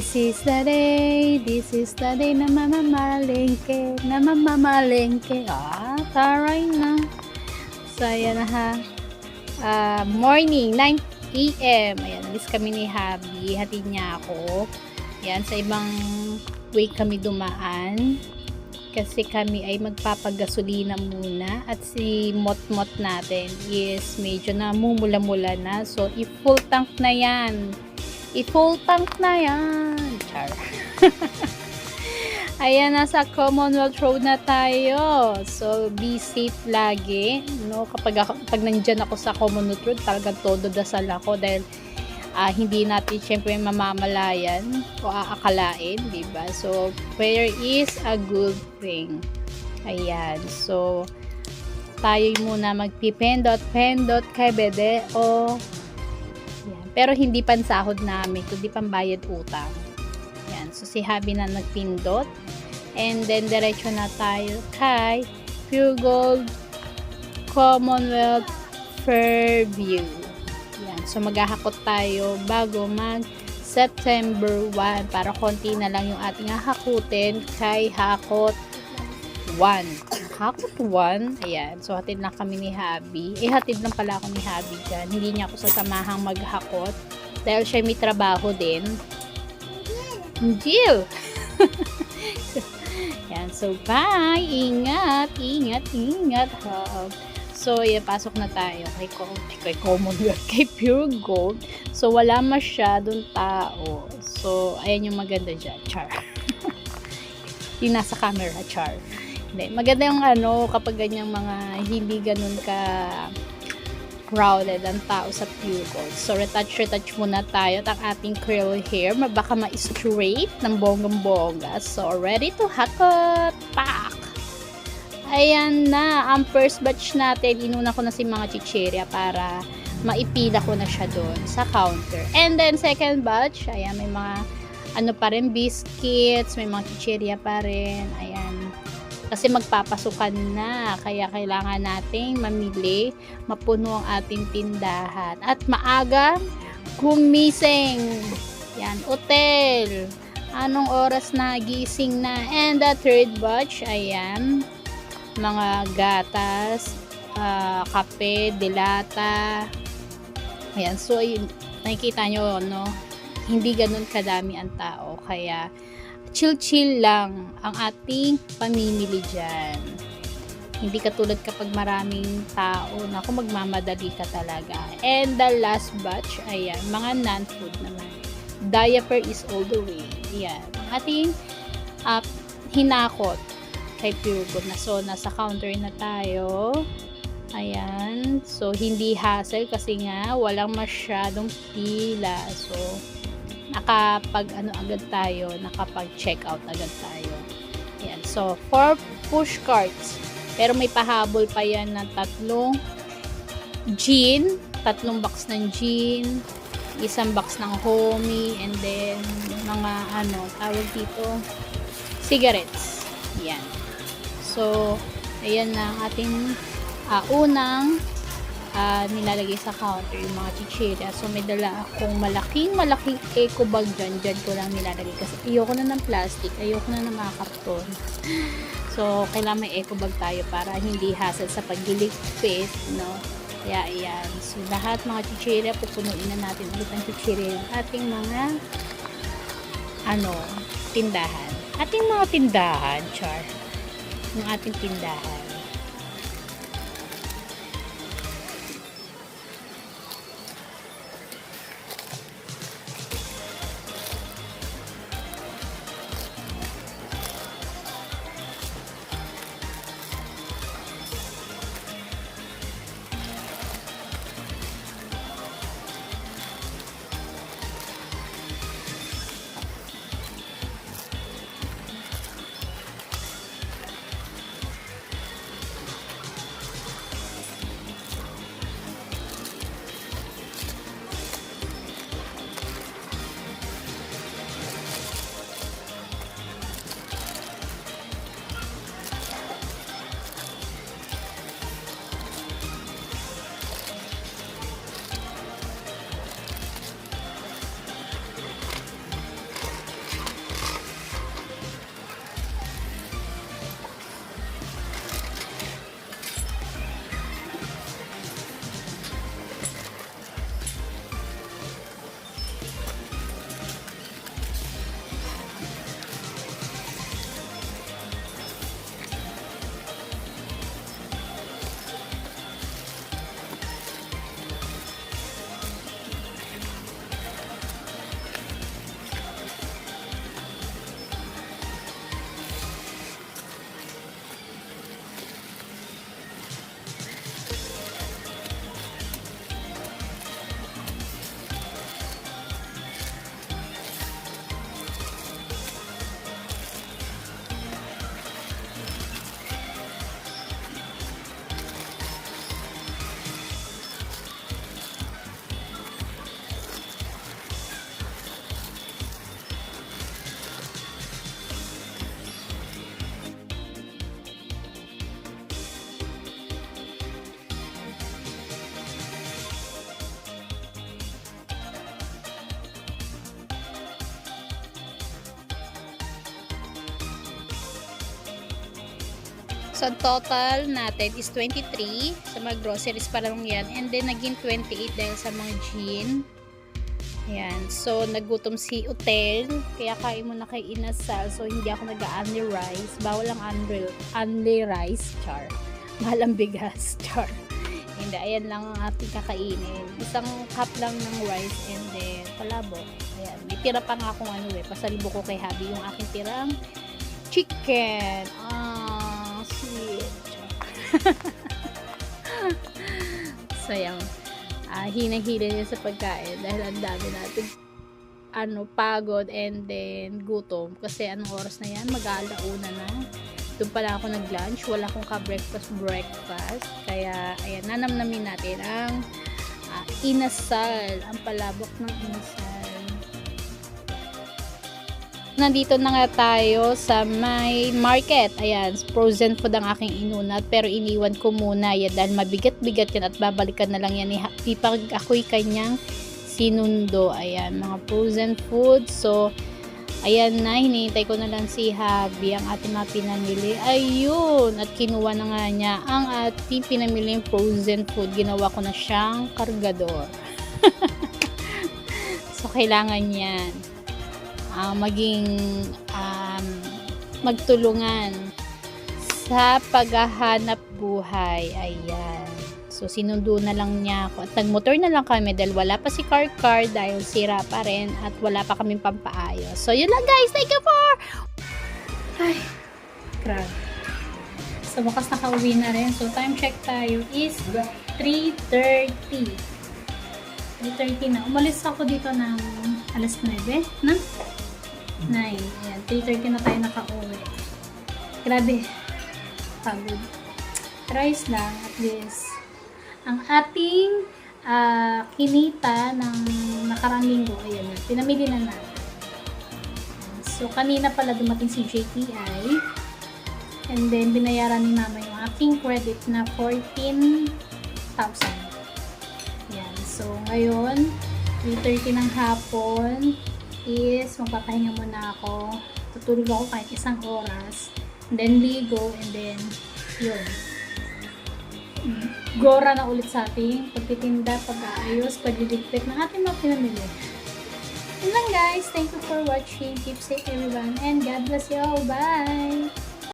This is the day, this is the day na mamamalengke, na mamamalengke. Ah, taray na. So, ayan na ha. Ah, morning, 9 a.m. Ayan, alis kami ni Habi. Hatid niya ako. Ayan, sa ibang way kami dumaan. Kasi kami ay magpapagasolina muna. At si Mot-Mot natin is medyo namumula-mula na. So, i-full tank na yan. I-full tank na yan. Char. Ayan, nasa Commonwealth Road na tayo. So, be safe lagi. No? Kapag, pag nandyan ako sa Commonwealth Road, talagang todo dasal ako dahil ah, hindi natin syempre mamamalayan o aakalain, di ba? So, prayer is a good thing. Ayan. So, tayo muna magpipendot-pendot kay Bede o. Pero hindi pansahod namin, kundi pambayad utang. Yan. So, si Habi na nagpindot. And then, diretso na tayo kay Pure Gold Commonwealth Fairview. Yan. So, maghahakot tayo bago mag September 1 para konti na lang yung ating hahakutin kay Hakot 1. Hakot 1. Ayan. So, hatid lang kami ni Habi. Eh, hatid lang pala ako ni Habi dyan. Hindi niya ako sasamahang maghakot. Dahil siya may trabaho din. Jill! Yan. So, bye! Ingat! Ingat! Ingat! Ha. So, yan, pasok na tayo kay, kay Commonwealth, kay Pure Gold. So, wala masyadong tao. So, ayan yung maganda dyan. Char. yung nasa camera, char. Hindi. Maganda yung ano, kapag ganyang mga hindi ganun ka crowded ang tao sa Gold. So, retouch, retouch muna tayo at ang ating curl hair. Baka ma-straight ng bonggang-bongga. So, ready to hakot! Pak! Ayan na, ang first batch natin, inuna ko na si mga chichirya para maipila ko na siya doon sa counter. And then, second batch, ayan, may mga ano pa rin, biscuits, may mga chichirya pa rin, ayan. Kasi magpapasukan na, kaya kailangan nating mamili, mapuno ang ating tindahan. At maaga, gumising. Yan, hotel. Anong oras na gising na? And the third batch, ayan, mga gatas, ah, kape, dilata. Ayan, so ayun, nakikita nyo, no? Hindi ganun kadami ang tao. Kaya, chill-chill lang ang ating pamimili dyan. Hindi katulad kapag maraming tao, na kung magmamadali ka talaga. And the last batch, ayan, mga non-food naman. Diaper is all the way. Ayan, ating uh, hinakot kay Pure Gold na. So, nasa counter na tayo. Ayan. So, hindi hassle kasi nga walang masyadong pila. So, nakapag ano agad tayo, nakapag check out agad tayo. Ayan. So, for push carts. Pero may pahabol pa yan ng tatlong gin, tatlong box ng gin, isang box ng homie, and then mga ano, tawag dito, cigarettes. Yan. So, ayan na ating ah, unang ah, nilalagay sa counter yung mga chichirya. So, may dala akong malaking malaking eco bag dyan. Dyan ko lang nilalagay kasi ayoko na ng plastic. Ayoko na ng mga karton. So, kailangan may eco bag tayo para hindi hassle sa pagliligpit, no? Kaya, ayan. So, lahat mga chichirya, pupunuin na natin ulit ang chichirya yung ating mga ano, tindahan. Ating mga tindahan, char. Yung ating tindahan. So, total natin is 23 sa mga groceries pa lang yan. And then, naging 28 dahil sa mga gin. Ayan. So, nagutom si Utel. Kaya kain mo na kay Inasal. So, hindi ako nag-only rice. Bawal ang only rice. Char. Mahal bigas. Char. Hindi. Ayan lang ang ating kakainin. Isang cup lang ng rice and then palabo. Ayan. May tira pa nga akong ano eh. Pasalibo ko kay Habi yung aking tirang chicken. Ah. so, yan. Ah, hinahila niya sa pagkain dahil ang dami natin ano, pagod and then gutom. Kasi anong oras na yan? Mag-aalauna na. Doon pala ako nag-lunch. Wala akong ka-breakfast breakfast. Kaya, ayan, nanamnamin natin ang ah, inasal. Ang palabok ng inasal. Nandito na nga tayo sa may market. Ayan, frozen food ang aking inunat. Pero iniwan ko muna yan dahil mabigat-bigat yan at babalikan na lang yan ni Happy pag ako'y kanyang sinundo. Ayan, mga frozen food. So, ayan na, hinihintay ko na lang si Habi ang ating mga pinamili. Ayun, at kinuha na nga niya ang ating pinamiling frozen food. Ginawa ko na siyang kargador. so, kailangan yan ah, maging um, magtulungan sa paghahanap buhay. Ayan. So, sinundo na lang niya ako. At nagmotor na lang kami dahil wala pa si Car Car dahil sira pa rin at wala pa kaming pampaayos. So, yun lang guys. Thank you for... Ay, grabe. So, bukas nakauwi na rin. So, time check tayo is 3.30. 3.30 na. Umalis ako dito ng alas 9 na 9. Ayan, 3.30 na tayo nakauwi. Grabe. Pagod. Rice lang, at least. Ang ating ah, kinita ng nakarang linggo, ayan na, pinamili na natin. So, kanina pala dumating si JTI. And then, binayaran ni mama yung aking credit na 14,000. Yan. So, ngayon, 3.30 ng hapon is magpapahinga muna ako. Tutulog ako kahit isang oras. And then, ligo. And then, yun. Mm, Gora na ulit sa ating pagtitinda, pag-aayos, pagliligpit ng ating mga pinamili. Yun lang guys. Thank you for watching. Keep safe everyone. And God bless you all. Bye!